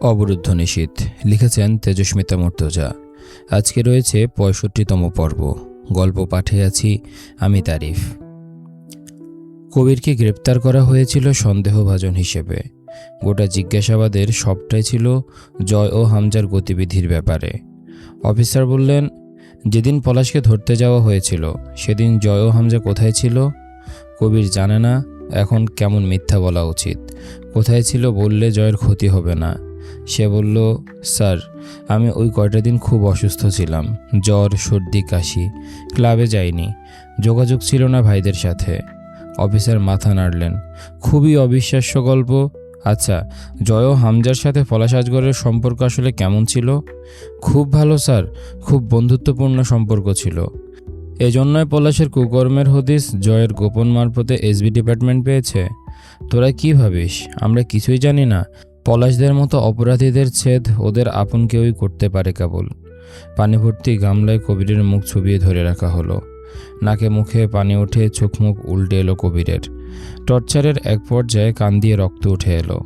অবরুদ্ধ নিশীথ লিখেছেন তেজস্মিতা মুর্তজা। আজকে রয়েছে পঁয়ষট্টিতম পর্ব। গল্প পাঠে আছি আমি তারিফ। কবিরকে গ্রেপ্তার করা হয়েছিল সন্দেহভাজন হিসেবে। গোটা জিজ্ঞাসাবাদের সবটাই ছিল জয় ও হামজার গতিবিধির ব্যাপারে। অফিসার বললেন, যেদিন পলাশকে ধরতে যাওয়া হয়েছিল, সেদিন জয় ও হামজা কোথায় ছিল? কবির জানে না, এখন কেমন মিথ্যা বলা উচিত। কোথায় ছিল বললে জয়ের ক্ষতি হবে না। সে বলল, স্যার, আমি ওই কয়টা দিন খুব অসুস্থ ছিলাম। জ্বর, সর্দি, কাশি। ক্লাবে যাইনি। যোগাযোগ ছিল না ভাইদের সাথে। অফিসার মাথা নাড়লেন। খুবই অবিশ্বাস্য গল্প। আচ্ছা জয় হামজার সাথে পলাশ সম্পর্ক আসলে কেমন ছিল? খুব ভালো, স্যার। খুব বন্ধুত্বপূর্ণ সম্পর্ক ছিল। এজন্যই পলাশের কুকর্মের হদিস জয়ের গোপন মারফতে এসবি ডিপার্টমেন্ট পেয়েছে। তোরা কি ভাবিস? আমরা কিছুই জানি না। পলাশদের মতো অপরাধীদের ছেদ ওদের আপন কেউই করতে পারে কেবল। পানি ভর্তি গামলায় কবিরের মুখ ছুবিয়ে ধরে রাখা হলো। নাকে মুখে পানি উঠে চোখ মুখ উল্টে এলো কবিরের। টর্চারের এক পর্যায়ে কান দিয়ে রক্ত উঠে এলো।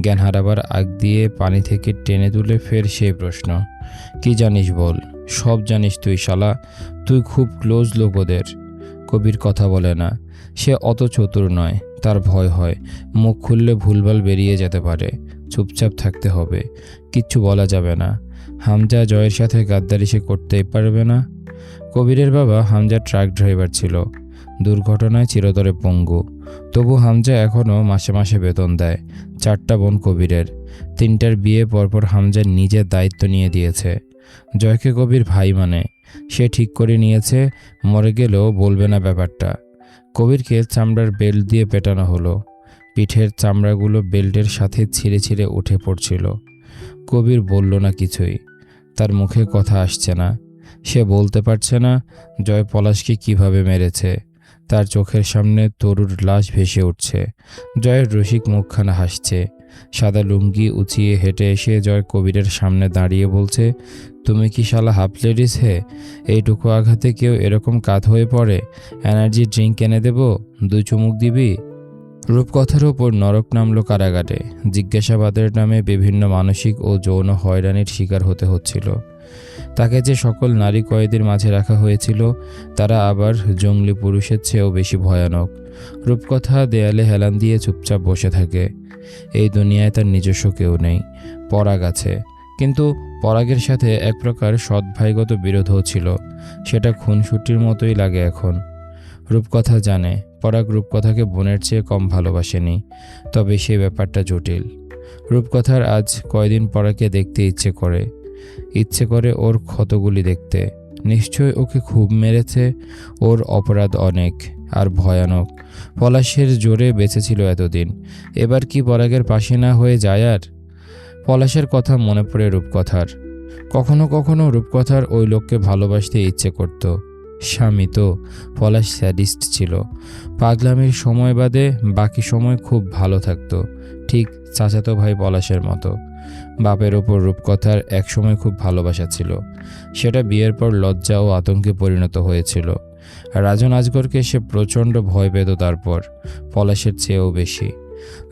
জ্ঞান হারাবার আগ দিয়ে পানি থেকে টেনে তুলে ফের সেই প্রশ্ন, কি জানিস বল? সব জানিস তুই শালা। তুই খুব ক্লোজ লোক ওদের। কবির কথা বলে না। সে অত চতুর নয়, তার ভয় হয়। মুখ খুললে ভুলভাল বেরিয়ে যেতে পারে। চুপচাপ থাকতে হবে। কিচ্ছু বলা যাবে না। হামজা জয়ের সাথে গাদ্দারি সে করতেই পারবে না। কবিরের বাবা হামজা ট্রাক ড্রাইভার ছিল। দুর্ঘটনায় চিরতরে পঙ্গু। তবু হামজা এখনও মাসে মাসে বেতন দেয়। চারটা বোন কবিরের। তিনটার বিয়ে পরপর হামজা নিজের দায়িত্ব নিয়ে দিয়েছে। জয়কে কবির ভাই মানে। সে ঠিক করে নিয়েছে, মরে গেলেও বলবে না ব্যাপারটা। কবিরকে চামড়ার বেল্ট দিয়ে পেটানো হলো। পিঠের চামড়াগুলো বেল্টের সাথে ছিঁড়ে ছিঁড়ে উঠে পড়ছিল। কবির বলল না কিছুই। তার মুখে কথা আসছে না। সে বলতে পারছে না, জয় পলাশকে কীভাবে মেরেছে। তার চোখের সামনে তরুর লাশ ভেসে উঠছে। জয়ের রসিক মুখখানা হাসছে। সাদা লুঙ্গি উঁচিয়ে হেঁটে এসে জয় কবিরের সামনে দাঁড়িয়ে বলছে, তুমি কি শালা হাফ লেডিস হে? এইটুকু আঘাতে কেউ এরকম কাত হয়ে পড়ে? এনার্জি ড্রিঙ্ক এনে দেব? দুই চুমুক দিবি? রূপকথার ওপর নরক নামল কারাগারে। জিজ্ঞাসাবাদের নামে বিভিন্ন মানসিক ও যৌন হয়রানির শিকার হতে হচ্ছিল। তাকে যে সকল নারী কয়েদির মাঝে রাখা হয়েছিল, তারা আবার জঙ্গলি পুরুষের চেয়েও বেশি ভয়ানক। রূপকথা দেয়ালে হেলান দিয়ে চুপচাপ বসে থাকে। এই দুনিয়ায় তার নিজস্ব কেউ নেই। পরাগ আছে। কিন্তু পরাগের সাথে এক প্রকার সদ্ভাইগত বিরোধও ছিল। সেটা খুনসুটির মতোই লাগে এখন। রূপকথা জানে। পরাগ রূপকথাকে বোনের চেয়ে কম ভালোবাসেনি, তবে সেই ব্যাপারটা জটিল। রূপকথার আজ কয়দিন পরাকে দেখতে ইচ্ছে করে। ইচ্ছে করে ওর ক্ষতগুলি দেখতে। নিশ্চয় ওকে খুব মেরেছে, ওর অপরাধ অনেক, আর ভয়ানক। পলাশের জোরে বেঁচেছিল এতদিন। এবার কি পরাগের পাশে না হয়ে যায় আর? পলাশের কথা মনে পড়ে রূপকথার। কখনো কখনো রূপকথার ওই লোককে ভালোবাসতে ইচ্ছে করত। স্বামী তো পলাশ স্যাডিস্ট ছিল। পাগলামির সময় বাদে বাকি সময় খুব ভালো থাকতো, ঠিক চাচাতো ভাই পলাশের মতো। বাপের ওপর রূপকথার একসময় খুব ভালোবাসা ছিল। সেটা বিয়ের পর লজ্জা ও আতঙ্কে পরিণত হয়েছিল। রাজন আজগরকে সে প্রচণ্ড ভয় পেত তারপর, পলাশের চেয়েও বেশি।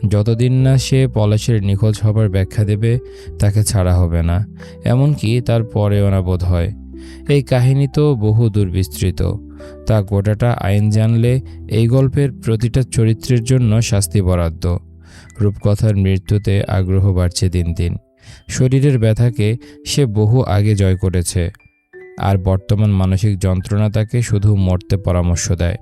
যতদিন না সে পলাশের নিখোঁজ হবার ব্যাখ্যা দেবে, তাকে ছাড়া হবে না। এমনকি তার পরেও না বোধ হয়। এই কাহিনী তো বহু দুর্বিস্তৃত তা গোটাটা আইন জানলে এই গল্পের প্রতিটা চরিত্রের জন্য শাস্তি বরাদ্দ। রূপকথার মৃত্যুতে আগ্রহ বাড়ছে দিন দিন। শরীরের ব্যথাকে সে বহু আগে জয় করেছে। আর বর্তমান মানসিক যন্ত্রণা তাকে শুধু মরতে পরামর্শ দেয়।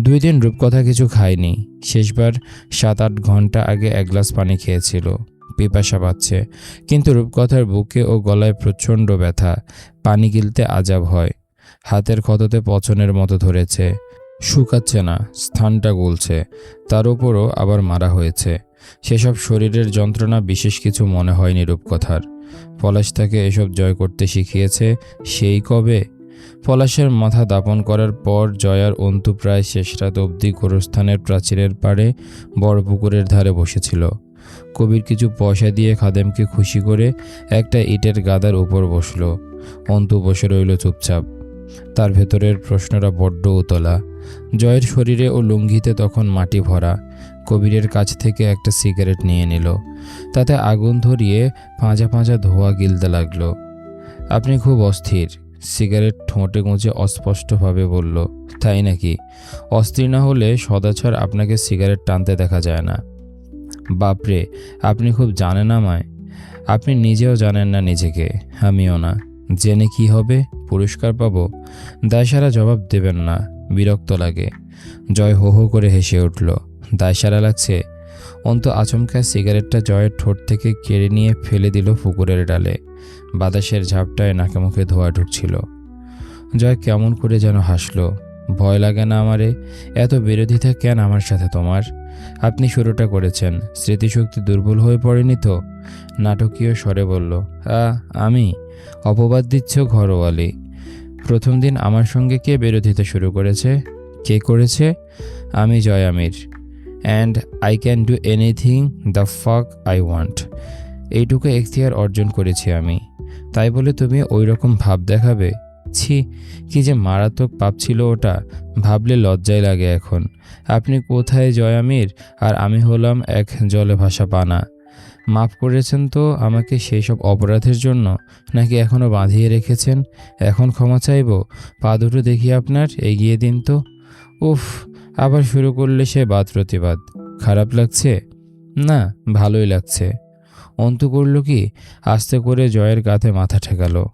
দুই দিন রূপকথা কিছু খায়নি। শেষবার সাত আট ঘণ্টা আগে এক গ্লাস পানি খেয়েছিল। পিপাসা পাচ্ছে। কিন্তু রূপকথার বুকে ও গলায় প্রচণ্ড ব্যথা। পানি গিলতে আজাব হয়। হাতের ক্ষততে পচনের মতো ধরেছে। শুকাচ্ছে না, স্থানটা গলছে। তার উপরও আবার মারা হয়েছে। সেসব শরীরের যন্ত্রণা বিশেষ কিছু মনে হয়নি রূপকথার। পলাশ তাকে এসব জয় করতে শিখিয়েছে, সেই কবে? পলাশের মাথা দাপন করার পর জয়ার অন্তু প্রায় শেষ রাত অবধি গোরস্থানের প্রাচীরের পাড়ে বড় পুকুরের ধারে বসেছিল। কবির কিছু পয়সা দিয়ে খাদেমকে খুশি করে একটা ইটের গাদার উপর বসল। অন্তু বসে রইল চুপচাপ। তার ভেতরের প্রশ্নটা বড্ড উতলা। জয়ের শরীরে ও লুঙ্গিতে তখন মাটি ভরা। কবিরের কাছ থেকে একটা সিগারেট নিয়ে নিল। তাতে আগুন ধরিয়ে পাঁজা পাঁজা ধোয়া গিলতে লাগল। আপনি খুব অস্থির, সিগারেট ঠোঁটে গুঁজে অস্পষ্টভাবে বলল। তাই নাকি? অস্থির না হলে সদাচর আপনাকে সিগারেট টানতে দেখা যায় না। বাপরে, আপনি খুব জানেন আমায়। আপনি নিজেও জানেন না নিজেকে, আমিও না। জেনে কি হবে? পুরস্কার পাবো? দায়সারা জবাব দেবেন না, বিরক্ত লাগে। জয় হো হো করে হেসে উঠল। দায়সারা লাগছে? অন্ত আচমকা সিগারেটটা জয়ের ঠোঁট থেকে কেড়ে নিয়ে ফেলে দিল পুকুরের ডালে। বাতাসের ঝাপটায় নাকে মুখে ধোয়া ঢুকছিল। জয় কেমন করে যেন হাসলো। ভয় লাগে না আমারে? এত বিরোধিতা কেন আমার সাথে তোমার? আপনি শুরুটা করেছেন। স্মৃতিশক্তি দুর্বল হয়ে পড়েনি তো? নাটকীয় স্বরে বলল, আ, আমি। অপবাদ দিচ্ছ ঘরোয়ালি। প্রথম দিন আমার সঙ্গে কে বিরোধিতা শুরু করেছে? কে করেছে? আমি Joy Amir. And I can do anything the fuck I want. এইটুকু এখতিয়ার অর্জন করেছি আমি। তাই বলে তুমি ওই রকম ভাব দেখাবে? ছি কি যে মারাত্মক পাপ ছিল ওটা। ভাবলে লজ্জায় লাগে এখন। আপনি কোথায় জয় আমির আর আমি হলাম এক জলে ভাসা পানা মাফ করেছেন তো আমাকে সেই সব অপরাধের জন্য? নাকি এখনও বাঁধিয়ে রেখেছেন? এখন ক্ষমা চাইব? পা দুটো দেখি আপনার, এগিয়ে দিন তো। উফ, আবার শুরু করলে সে বাদ প্রতিবাদ খারাপ লাগছে? না, ভালোই লাগছে। অন্তু করল কি? আস্তে করে জয়ের কাঁধে মাথা ঠেকালো।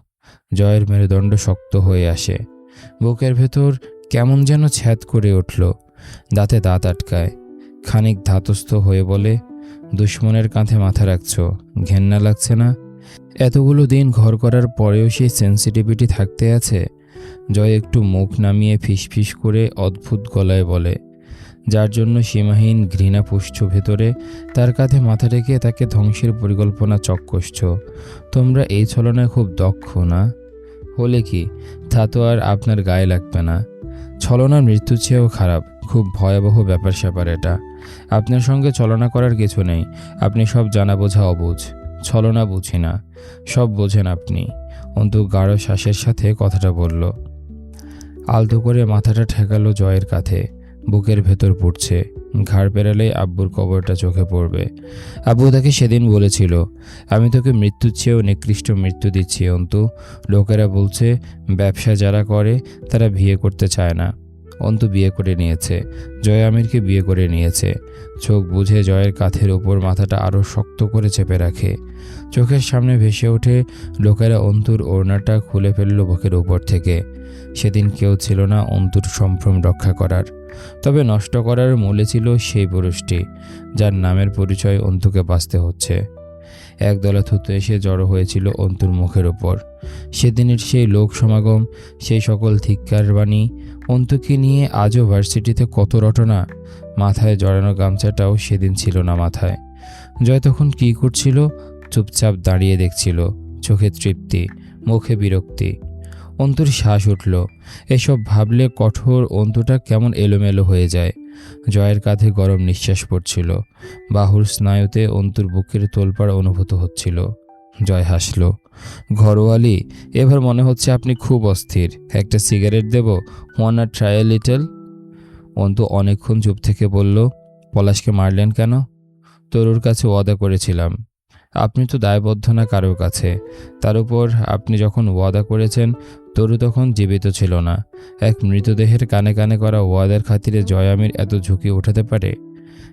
জয়ের মেরুদণ্ড শক্ত হয়ে আসে। বুকের ভেতর কেমন যেন ছ্যাদ করে উঠল। দাঁতে দাঁত আটকায়। খানিক ধাতস্থ হয়ে বলে, দুশ্মনের কাঁধে মাথা রাখছ, ঘেন্না লাগছে না? এতগুলো দিন ঘর করার পরেও সেই সেন্সিটিভিটি থাকতে আছে? জয় একটু মুখ নামিয়ে ফিসফিস করে অদ্ভুত গলায় বলে যার জন্য সীমাহীন ঘৃণা পুষ্ছ ভেতরে তার কাঁধে মাথা রেখে তাকে ধ্বংসের পরিকল্পনা চক চক্কসছ তোমরা এই ছলনায় খুব দক্ষ না? হলে কি? তা তো আর আপনার গায়ে লাগবে না। ছলনার মৃত্যুর চেয়েও খারাপ, খুব ভয়াবহ ব্যাপার স্যাপার এটা। আপনার সঙ্গে ছলনা করার কিছু নেই, আপনি সব জানা বোঝা অবুঝ। ছলনা বুঝি না, সব বোঝেন আপনি। অন্তু গাঢ় শ্বাসের সাথে কথাটা বলল। আলতো করে মাথাটা ঠেকালো জয়ের কাঁধে। বুকের ভেতর পড়ছে। ঘাড় পেরালেই আব্বুর কবরটা চোখে পড়বে। আব্বু তাকে সেদিন বলেছিল, আমি তোকে মৃত্যুর চেয়েও নিকৃষ্ট মৃত্যু দিচ্ছি, অন্তু। লোকেরা বলছে, ব্যবসা যারা করে, তারা বিয়ে করতে চায় না। অন্তু বিয়ে করে নিয়েছে। জয় আমিরকে বিয়ে করে নিয়েছে। চোখ বুঝে জয়ের কাঁধের ওপর মাথাটা আরও শক্ত করে চেপে রাখে। চোখের সামনে ভেসে ওঠে লোকেরা অন্তুর ওড়নাটা খুলে ফেলল বুকের উপর থেকে। সেদিন কেউ ছিল না অন্তুর সম্ভ্রম রক্ষা করার। তবে নষ্ট করার মূলে ছিল সেই পুরুষটি, যার নামের পরিচয় অন্তুকে বাঁচতে হচ্ছে। একদলা থুতু এসে জড়ো হয়েছিল অন্তুর মুখের ওপর সেদিনের সেই লোক সমাগম, সেই সকল ধিক্কার বাণী, অন্তুকে নিয়ে আজও ভার্সিটিতে কত রটনা, মাথায় জড়ানো গামছাটাও সেদিন ছিল না মাথায়। জয় তখন কী করছিল, চুপচাপ দাঁড়িয়ে দেখছিল, চোখে তৃপ্তি, মুখে বিরক্তি। অন্তুর শ্বাস উঠল। এসব ভাবলে কঠোর অন্তুটা কেমন এলোমেলো হয়ে যায়। জয়ের কাঁধে গরম নিঃশ্বাস পড়ছিল। বাহুর স্নায়ুতে অন্তুর বুকের তোলপাড় অনুভূত হচ্ছিল। জয় হাসল। ঘরোয়ালি, এবার মনে হচ্ছে আপনি খুব অস্থির। একটা সিগারেট দেব? ওয়ান আর ট্রাই লিটল অন্তু অনেকক্ষণ চুপ থেকে বলল, পলাশকে মারলেন কেন? তরুর কাছে ওয়াদা করেছিলাম। আপনি তো দায়বদ্ধ না কারোর কাছে। তার উপর আপনি যখন ওয়াদা করেছেন তরু তখন জীবিত ছিল না। এক মৃতদেহের কানে কানে করা ওয়াদার খাতিরে জয়ামির এত ঝুঁকি উঠাতে পারে?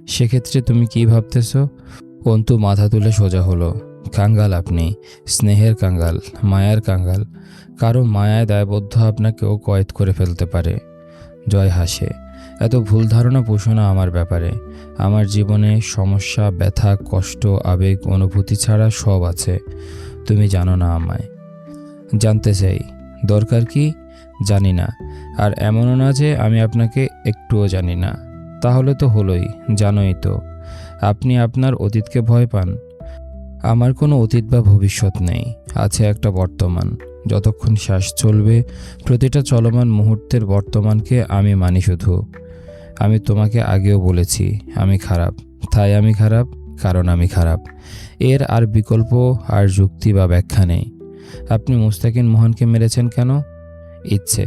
সেক্ষেত্রে তুমি কি ভাবতেছ? অন্তু মাথা তুলে সোজা হলো। কাঙ্গাল আপনি, স্নেহের কাঙ্গাল, মায়ার কাঙ্গাল। কারও মায়ায় দায়বদ্ধ আপনাকেও কয়েদ করে ফেলতে পারে। জয় হাসে। এত ভুল ধারণা পোষো না আমার ব্যাপারে। আমার জীবনে সমস্যা, ব্যথা, কষ্ট, আবেগ, অনুভূতি ছাড়া সব আছে। তুমি জানো না আমায়। জানতে চাই। দরকার কি? জানি না। আর এমনও না যে আমি আপনাকে একটুও জানি না। তাহলে তো হলোই, জানোই তো। আপনি আপনার অতীতকে ভয় পান। আমার কোনো অতীত বা ভবিষ্যৎ নেই। আছে একটা বর্তমান। যতক্ষণ শ্বাস চলবে, প্রতিটা চলমান মুহূর্তের বর্তমানকে আমি মানি শুধু। আমি তোমাকে আগেও বলেছি, আমি খারাপ। তাই আমি খারাপ, কারণ আমি খারাপ। এর আর বিকল্প আর যুক্তি বা ব্যাখ্যা নেই। আপনি মুস্তাকিন মোহনকে মেরেছেন কেন? ইচ্ছে।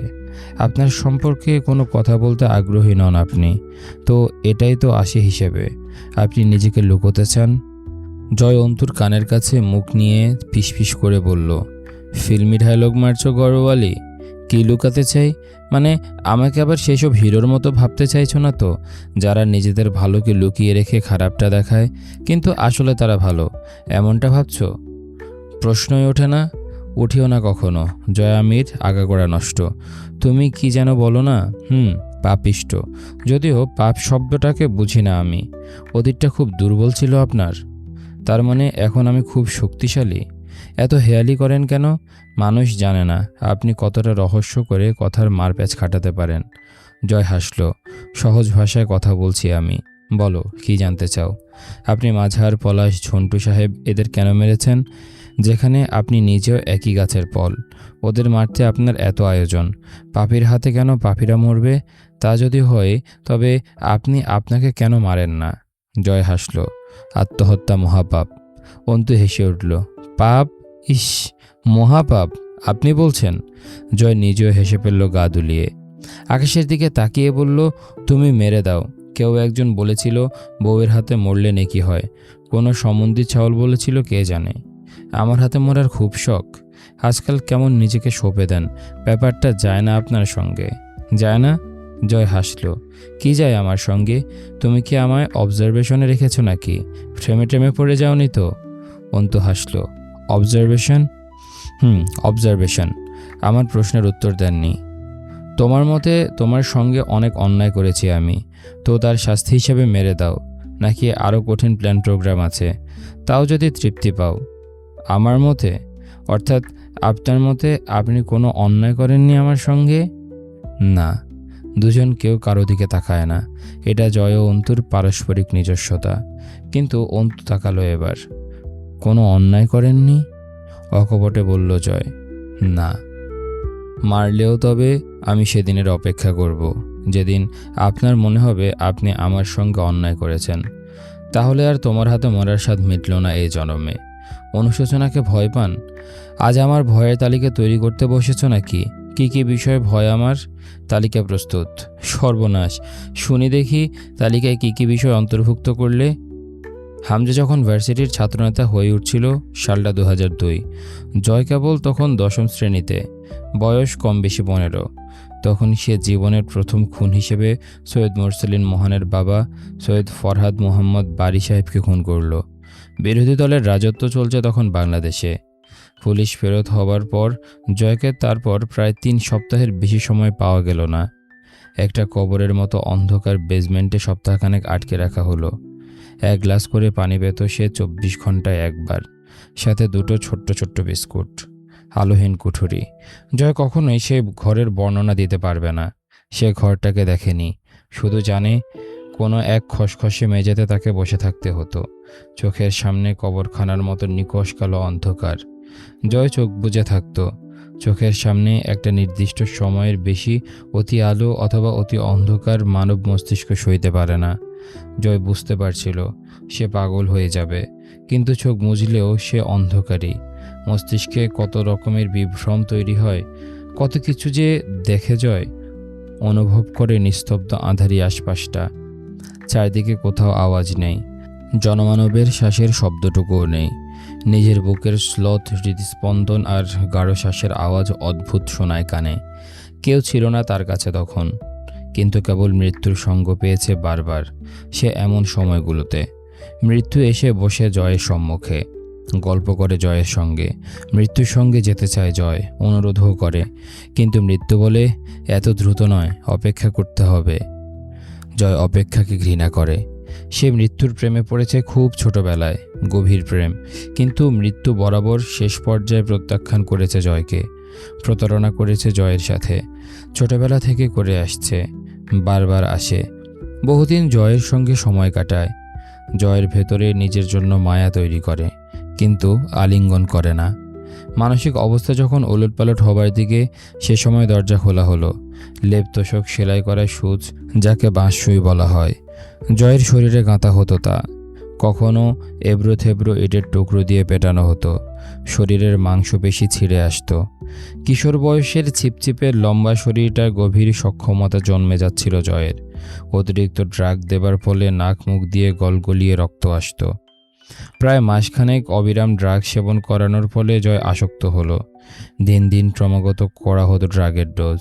আপনার সম্পর্কে কোনো কথা বলতে আগ্রহী নন আপনি। তো এটাই তো আসে হিসেবে। আপনি নিজেকে লুকোতে চান? জয় অন্তুর কানের কাছে মুখ নিয়ে ফিসফিস করে বলল, ফিল্মি ডায়লগ মারছো গরওয়ালি? কি লুকাতে চাই? মানে আমাকে আবার সেসব হিরোর মতো ভাবতে চাইছো না তো? যারা নিজেদের ভালোকে লুকিয়ে রেখে খারাপটা দেখায়, কিন্তু আসলে তারা ভালো। এমনটা ভাবছ? প্রশ্নই ওঠে না। উঠিও না কখনো। জয়ামির আগাগোড়া নষ্ট। তুমি কি যেন বলো না? হুম, পাপিষ্ট। যদিও পাপ শব্দটাকে বুঝি না আমি। অতীতটা খুব দুর্বল ছিল আপনার। তার মানে এখন আমি খুব শক্তিশালী। এত হেয়ালি করেন কেন? মানুষ জানে না আপনি কতটা রহস্য করে কথার মারপ্যাচ খাটাতে পারেন। জয় হাসল। সহজ ভাষায় কথা বলছি আমি। বলো, কি জানতে চাও? আপনি মাঝার পলাশ ঝন্টু সাহেব এদের কেন মেরেছেন? যেখানে আপনি নিজেও একই গাছের ফল। ওদের মারতে আপনার এত আয়োজন। পাপির হাতে কেন পাপিরা মরবে? তা যদি হয়, তবে আপনি আপনাকে কেন মারেন না? জয় হাসল। আত্মহত্যা মহাপাপ। অন্তু হেসে উঠল, পাপ? ইস, মহাপাপ, আপনি বলছেন? জয় নিজেও হেসে ফেলল গা দুলিয়ে। আকাশের দিকে তাকিয়ে বলল, তুমি মেরে দাও। কেউ একজন বলেছিল, বউয়ের হাতে মরলে নেকি হয়। কোনো সম্বন্ধী ছাওল বলেছিল, কে জানে? আমার হাতে মরার খুব শখ। আজকাল কেমন নিজেকে সঁপে দেন, ব্যাপারটা যায় না আপনার সঙ্গে। যায় না? জয় হাসল। কি যায় আমার সঙ্গে? তুমি কি আমায় অবজারভেশনে রেখেছো নাকি? ফ্রেমে ট্রেমে পড়ে যাওনি তো? অন্তু হাসল। অবজারভেশন হুম অবজারভেশন আমার প্রশ্নের উত্তর দেননি। তোমার মতে তোমার সঙ্গে অনেক অন্যায় করেছি আমি। তো তার শাস্তি হিসেবে মেরে দাও। নাকি আরও কঠিন প্ল্যান প্রোগ্রাম আছে। তাও যদি তৃপ্তি পাও। আমার মতে, অর্থাৎ আপনার মতে আপনি কোনো অন্যায় করেননি আমার সঙ্গে? না, দুজন কেউ কারও দিকে তাকায় না। এটা জয় অন্তুর পারস্পরিক নিজস্বতা। কিন্তু অন্তু তাকালো এবার। কোনো অন্যায় করেননি? অকপটে বলল জয়, না। মারলেও তবে আমি সেদিনের অপেক্ষা করব। যেদিন আপনার মনে হবে আপনি আমার সঙ্গে অন্যায় করেছেন। তাহলে আর তোমার হাতে মরার স্বাদ মিটল না এই জন্মে। অনুশোচনাকে ভয় পান? আজ আমার ভয়ের তালিকা তৈরি করতে বসেছ নাকি? কি কি বিষয়ে ভয় আমার? তালিকা প্রস্তুত। সর্বনাশ। শুনি দেখি তালিকায় কি কি বিষয় অন্তর্ভুক্ত করলে? হামজা যখন ভার্সিটির ছাত্রনেতা হয়ে উঠছিল সালটা দু হাজার দুই। জয় কেবল তখন দশম শ্রেণীতে। বয়স কম বেশি পনেরো। তখন সে জীবনের প্রথম খুন হিসেবে সৈয়দ মোরসেলিন মোহনের বাবা সৈয়দ ফরহাদ মোহাম্মদ বারি সাহেবকে খুন করল। বিরোধী দলের রাজত্ব চলছে তখন বাংলাদেশে। পুলিশ ফেরত হবার পর জয়কে তারপর প্রায় তিন সপ্তাহের বেশি সময় পাওয়া গেল না। একটা কবরের মতো অন্ধকার বেসমেন্টে সপ্তাহখানেক আটকে রাখা হলো। এক গ্লাস করে পানি পেত সে চব্বিশ ঘন্টায় একবার। সাথে দুটো ছোট্ট ছোট্ট বিস্কুট। আলোহীন কুঠুরি। জয় কখনোই সে ঘরের বর্ণনা দিতে পারবে না। সে ঘরটাকে দেখেনি। শুধু জানে কোনো এক খসখসে মেঝেতে তাকে বসে থাকতে হতো। চোখের সামনে কবরখানার মতো নিকশ কালো অন্ধকার। জয় চোখ বুজে থাকতো। চোখের সামনে একটা নির্দিষ্ট সময়ের বেশি অতি আলো অথবা অতি অন্ধকার মানব মস্তিষ্ক সইতে পারে না। জয় বুঝতে পারছিল, সে পাগল হয়ে যাবে, কিন্তু চোখ মুজলেও সে অন্ধকারই মস্তিষ্কে কত রকমের বিভ্রম তৈরি হয়, কত কিছু যে দেখে জয় অনুভব করে নিস্তব্ধ আধারি আশপাশটা। চারদিকে কোথাও আওয়াজ নেই। জনমানবের শ্বাসের শব্দটুকুও নেই। নিজের বুকের স্লথ, হৃদস্পন্দন আর গাঢ় শ্বাসের আওয়াজ অদ্ভুত শোনায় কানে। কেউ ছিল না তার কাছে তখন। কিন্তু কেবল মৃত্যুর সঙ্গ পেয়েছে বারবার, সে এমন সময়গুলোতে। মৃত্যু এসে বসে জয়ের সম্মুখে। গল্প করে জয়ের সঙ্গে। মৃত্যুর সঙ্গে যেতে চায় জয়, অনুরোধও করে। কিন্তু মৃত্যু বলে, এত দ্রুত নয়, অপেক্ষা করতে হবে। জয় অপেক্ষাকে ঘৃণা করে। সে মৃত্যুর প্রেমে পড়েছে খুব ছোটবেলায়, গভীর প্রেম। কিন্তু মৃত্যু বরাবর শেষ পর্যায়ে প্রত্যাখ্যান করেছে জয়কে, প্রতারণা করেছে জয়ের সাথে। ছোটবেলা থেকে করে আসছে, বারবার আসে। বহুদিন জয়ের সঙ্গে সময় কাটায়। জয়ের ভেতরে নিজের জন্য মায়া তৈরি করে, কিন্তু আলিঙ্গন করে না। মানসিক অবস্থা যখন ওলটপালট হবার দিকে সে সময় দরজা খোলা হলো। লেপ তোষক সেলাই করা সুচ, যাকে বাঁশসুই বলা হয়। জয়ের শরীরে গাঁথা হতো তা। কখনো এবড়ো থেবড়ো ইটের টুকরো দিয়ে পেটানো হতো। শরীরের মাংসপেশি ছিঁড়ে আসতো। কিশোর বয়সের ছিপছিপের লম্বা শরীরটার গভীর সক্ষমতা জন্মে যাচ্ছিল জয়ের। অতিরিক্ত ড্রাগ দেবার ফলে নাক মুখ দিয়ে গলগলিয়ে রক্ত আসতো। প্রায় মাসখানেক অবিরাম ড্রাগ সেবন করানোর ফলে জয় আসক্ত হলো। দিন দিন ক্রমাগত করা হতো ড্রাগের ডোজ।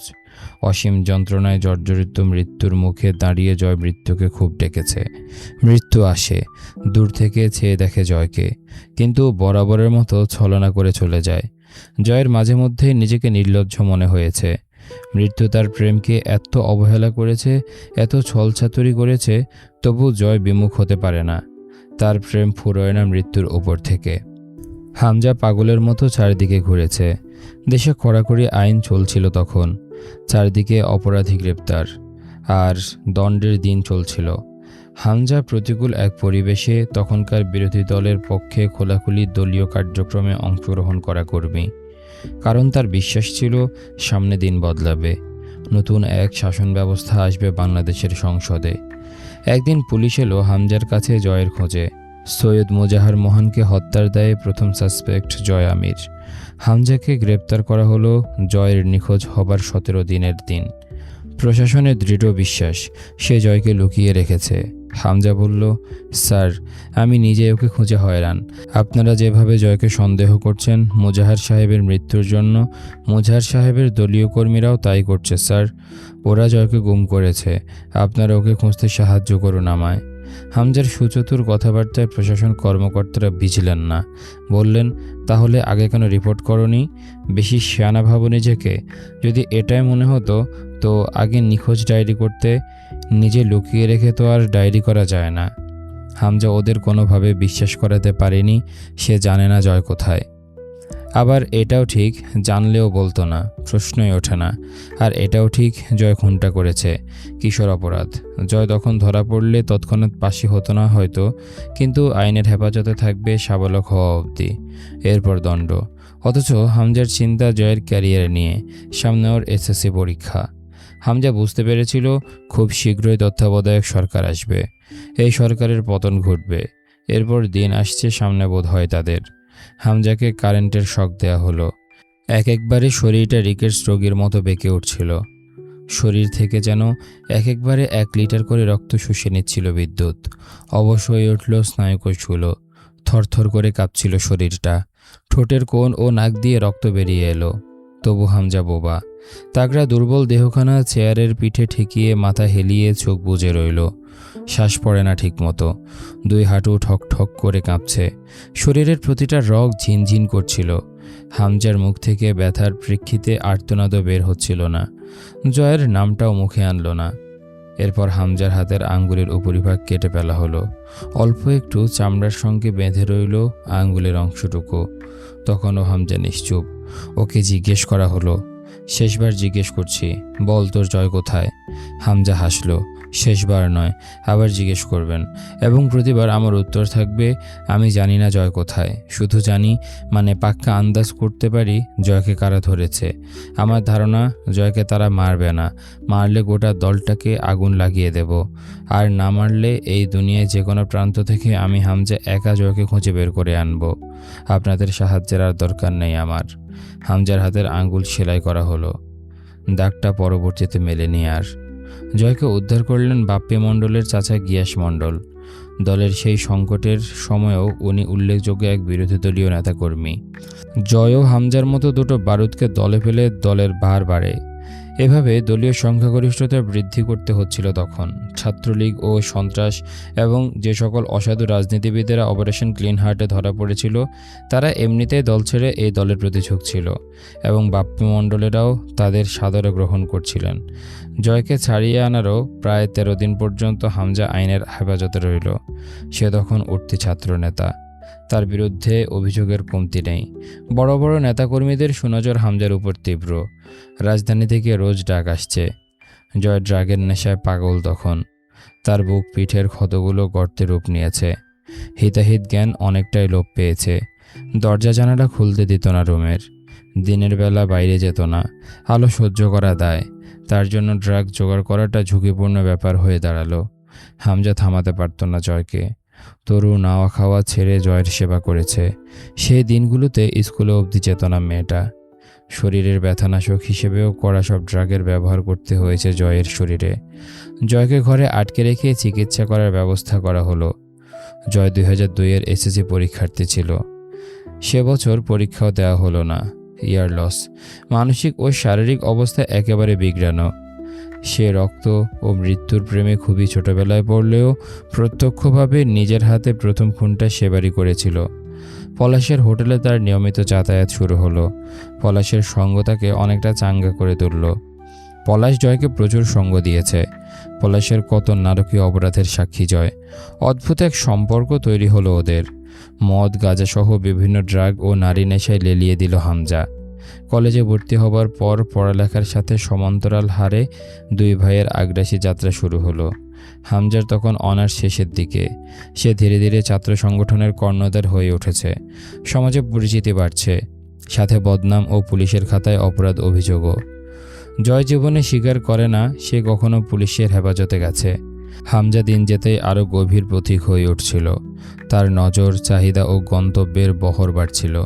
অসীম যন্ত্রণায় জর্জরিত মৃত্যুর মুখে দাঁড়িয়ে জয় মৃত্যুকে খুব ডেকেছে। মৃত্যু আসে, দূর থেকে চেয়ে দেখে জয়কে, কিন্তু বরাবরের মতো ছলনা করে চলে যায়। জয়ের মাঝে মধ্যেই নিজেকে নির্লজ্জ মনে হয়েছে। মৃত্যু তার প্রেমকে এত অবহেলা করেছে, এত ছলছাতুরি করেছে, তবু জয় বিমুখ হতে পারে না। তার প্রেম ফুরোয় না মৃত্যুর ওপর থেকে। হামজা পাগলের মতো চারিদিকে ঘুরেছে। দেশে কড়াকড়ি আইন চলছিল তখন। চারিদিকে অপরাধী গ্রেপ্তার। আর দণ্ডের দিন চলছিল। হামজা প্রতিকূল এক পরিবেশে তখনকার বিরোধী দলের পক্ষে খোলাখুলি দলীয় কার্যক্রমে অংশগ্রহণ করা কর্মী। কারণ তার বিশ্বাস ছিল, সামনে দিন বদলাবে। নতুন এক শাসন ব্যবস্থা আসবে বাংলাদেশের সংসদে। একদিন পুলিশ এলো হামজার কাছে জয়ের খোঁজে। সৈয়দ মোজাহার মোহনকে হত্যার দায়ে প্রথম সাসপেক্ট জয় আমির। হামজাকে গ্রেপ্তার করা হলো জয়ের নিখোঁজ হবার সতেরো দিনের দিন। প্রশাসনের দৃঢ় বিশ্বাস, সে জয়কে লুকিয়ে রেখেছে। হামজা বলল, স্যার, আমি নিজে ওকে খুঁজে হয়রান। আপনারা যেভাবে জয়কে সন্দেহ করছেন, মোজাহার সাহেবের মৃত্যুর জন্য, মোজাহার সাহেবের দলীয় কর্মীরাও তাই করছে, স্যার। ওরা জয়কে গুম করেছে। আপনারা ওকে খুঁজতে সাহায্য করুন আমায়। হামজার সুচতুর কথাবার্তায় প্রশাসন কর্মকর্তারা ভিজিলেন না। বললেন, তাহলে আগে কেন রিপোর্ট করনি? বেশি শিয়ানা ভাবো নিজেকে যদি এটাই মনে হতো, তো আগে নিখোঁজ ডায়েরি করতে নিজে লুকিয়ে রেখে তো আর ডায়েরি করা যায় না। হামজা ওদের কোনোভাবে বিশ্বাস করাতে পারেনি, সে জানে না জয় কোথায়। আবার এটাও ঠিক, জানলেও বলতো না, প্রশ্নই ওঠে না। আর এটাও ঠিক, জয় খুনটা করেছে, কিশোর অপরাধ। জয় তখন ধরা পড়লে তৎক্ষণাৎ পাশি হতো না হয়তো, কিন্তু আইনের হেফাজতে থাকবে সাবালক হওয়া অবধি। এরপর দণ্ড। অথচ হামজার চিন্তা জয়ের ক্যারিয়ার নিয়ে, সামনে ওর এসএসসি পরীক্ষা। হামজা বুঝতে পেরেছিল, খুব শীঘ্রই তত্ত্বাবধায়ক সরকার আসবে। এই সরকারের পতন ঘটবে। এরপর দিন আসছে সামনে বোধ হয় তাদের। হামজাকে কারেন্টের শক দেয়া হলো। এক একবারে শরীরটা রিকেটস রোগীর মতো বেঁকে উঠছিল। শরীর থেকে যেন এক একবারে এক লিটার করে রক্ত শুষে নিচ্ছিল বিদ্যুৎ। অবশ হয়ে উঠল স্নায়ুকোষগুলো থরথর করে কাঁপছিল শরীরটা। ঠোঁটের কোণ ও নাক দিয়ে রক্ত বেরিয়ে এলো। তবু হামজা বোবা। তাগড়া দুর্বল দেহখানা চেয়ারের পিঠে ঠেকিয়ে মাথা হেলিয়ে চোখ বুজে রইল। শ্বাস পড়ে না ঠিকমতো। দুই হাঁটু ঠক ঠক করে কাঁপছে। শরীরের প্রতিটা রগ ঝিনঝিন করছিল। হামজার মুখ থেকে ব্যথার প্রেক্ষিতে আর্তনাদও বের হচ্ছিল না। জয়ের নামটাও মুখে আনলো না। এরপর হামজার হাতের আঙ্গুলের উপরিভাগ কেটে ফেলা হলো। অল্প একটু চামড়ার সঙ্গে বেঁধে রইল আঙ্গুলের অংশটুকু। তখনও হামজা নিশ্চুপ। ওকে জিজ্ঞেস করা হলো, শেষবার জিজ্ঞেস করছি, বল তোর জয় কোথায়? হামজা হাসলো শেষবার নয়, আবার জিজ্ঞেস করবেন। এবং প্রতিবার আমার উত্তর থাকবে, আমি জানি না জয় কোথায়। শুধু জানি মানে পাক্কা আন্দাজ করতে পারি, জয়কে কারা ধরেছে। আমার ধারণা, জয়কে তারা মারবে না। মারলে গোটা দলটাকে আগুন লাগিয়ে দেব। আর না মারলে এই দুনিয়ায় যে কোনো প্রান্ত থেকে আমি হামজা একা জয়কে খুঁজে বের করে আনব। আপনাদের সাহায্যের আর দরকার নেই আমার। হামজার হাতের আঙ্গুল সেলাই করা হলো। দাগটা পরবর্তীতে মেলেনি আর। জয়কে উদ্ধার করলেন বাপ্পে মণ্ডলের চাচা গিয়াস মণ্ডল। দলের সেই সংকটের সময়ও উনি উল্লেখযোগ্য এক বিরোধী দলীয় নেতাকর্মী। জয় ও হামজার মতো দুটো বারুদকে দলে ফেলে দলের ভার বাড়ে। এভাবে দলীয় সংখ্যাগরিষ্ঠতা বৃদ্ধি করতে হচ্ছিল তখন। ছাত্রলীগ ও সন্ত্রাস এবং যে সকল অসাধু রাজনীতিবিদেরা অপারেশন ক্লিন হার্টে ধরা পড়েছিল, তারা এমনিতেই দল ছেড়ে এই দলের প্রতি ঝুঁকছিল এবং বাপ্পি মণ্ডলেরাও তাদের সাদরে গ্রহণ করছিলেন। জয়কে ছাড়িয়ে আনারও প্রায় তেরো দিন পর্যন্ত হামজা আইনের হেফাজতে রইল। সে তখন উঠতি ছাত্র নেতা তার বিরুদ্ধে অভিযোগের কমতি নেই। বড় বড় নেতাকর্মীদের সুনজর হামজার উপর তীব্র। রাজধানী থেকে রোজ ডাক আসছে। জয় ড্রাগের নেশায় পাগল তখন। তার বুক পিঠের ক্ষতগুলো গর্তে রূপ নিয়েছে। হিতাহিত জ্ঞান অনেকটাই লোপ পেয়েছে। দরজা জানালা খুলতে দিত না রুমের। দিনের বেলা বাইরে যেত না। আলো সহ্য করা দায়। তার জন্য ড্রাগ জোগাড় করাটা ঝুঁকিপূর্ণ ব্যাপার হয়ে দাঁড়াল। হামজা থামাতে পারত না জয়কে। তরু নাওয়া খাওয়া ছেড়ে জয়ের সেবা করেছে। সেই দিনগুলোতে স্কুলে অবধি চেতনা মেয়েটা। শরীরের ব্যথানাশক হিসেবেও কড়া সব ড্রাগের ব্যবহার করতে হয়েছে জয়ের শরীরে। জয়কে ঘরে আটকে রেখে চিকিৎসা করার ব্যবস্থা করা হলো। জয় দুই হাজার দুইয়ের এসএসসি পরীক্ষার্থী ছিল। সে বছর পরীক্ষাও দেওয়া হলো না। Year loss. মানসিক ও শারীরিক অবস্থা একেবারে বিগড়ানো সে রক্ত ও মৃত্যুর প্রেমে খুবই ছোটবেলায় পড়লেও প্রত্যক্ষভাবে নিজের হাতে প্রথম খুনটা সেবারই করেছিল। পলাশের হোটেলে তার নিয়মিত যাতায়াত শুরু হলো। পলাশের সঙ্গ তাকে অনেকটা চাঙ্গা করে তুলল। পলাশ জয়কে প্রচুর সঙ্গ দিয়েছে। পলাশের কত নারকীয় অপরাধের সাক্ষী জয়। অদ্ভুত এক সম্পর্ক তৈরি হলো ওদের। মদ, গাঁজাসহ বিভিন্ন ড্রাগ ও নারী নেশায় লেলিয়ে দিল হামজা। কলেজে ভর্তি হবার পর পড়ালেখার সাথে সমান্তরাল হারে দুই ভাইয়ের আগ্রাসী যাত্রা শুরু হলো। হামজার তখন অনার্স শেষের দিকে। সে ধীরে ধীরে ছাত্র সংগঠনের কর্ণধার হয়ে উঠেছে। সমাজে পরিচিতি বাড়ছে, সাথে বদনাম ও পুলিশের খাতায় অপরাধ অভিযোগও। জয় জীবনে স্বীকার করে না, সে কখনো পুলিশের হেফাজতে গেছে। হামজা দিন যেতেই আরও গভীর প্রতীক হয়ে উঠছিল। তার নজর, চাহিদা ও গন্তব্যের বহর বাড়ছিল।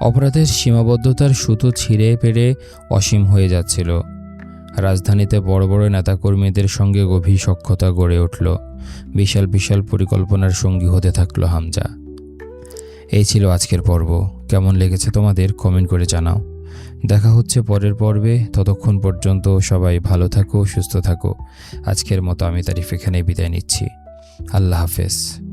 অপরাধের সীমাবদ্ধতার সুতো ছিঁড়ে পেরে অসীম হয়ে যাচ্ছিল। রাজধানীতে বড় বড় নেতাকর্মীদের সঙ্গে গভীর সক্ষতা গড়ে উঠল। বিশাল বিশাল পরিকল্পনার সঙ্গী হতে থাকল হামজা। এই ছিল আজকের পর্ব। কেমন লেগেছে তোমাদের কমেন্ট করে জানাও। দেখা হচ্ছে পরের পর্বে। ততক্ষণ পর্যন্ত সবাই ভালো থাকো, সুস্থ থাকো। আজকের মতো আমি তারিফ এখানে বিদায় নিচ্ছি। আল্লাহ হাফেজ।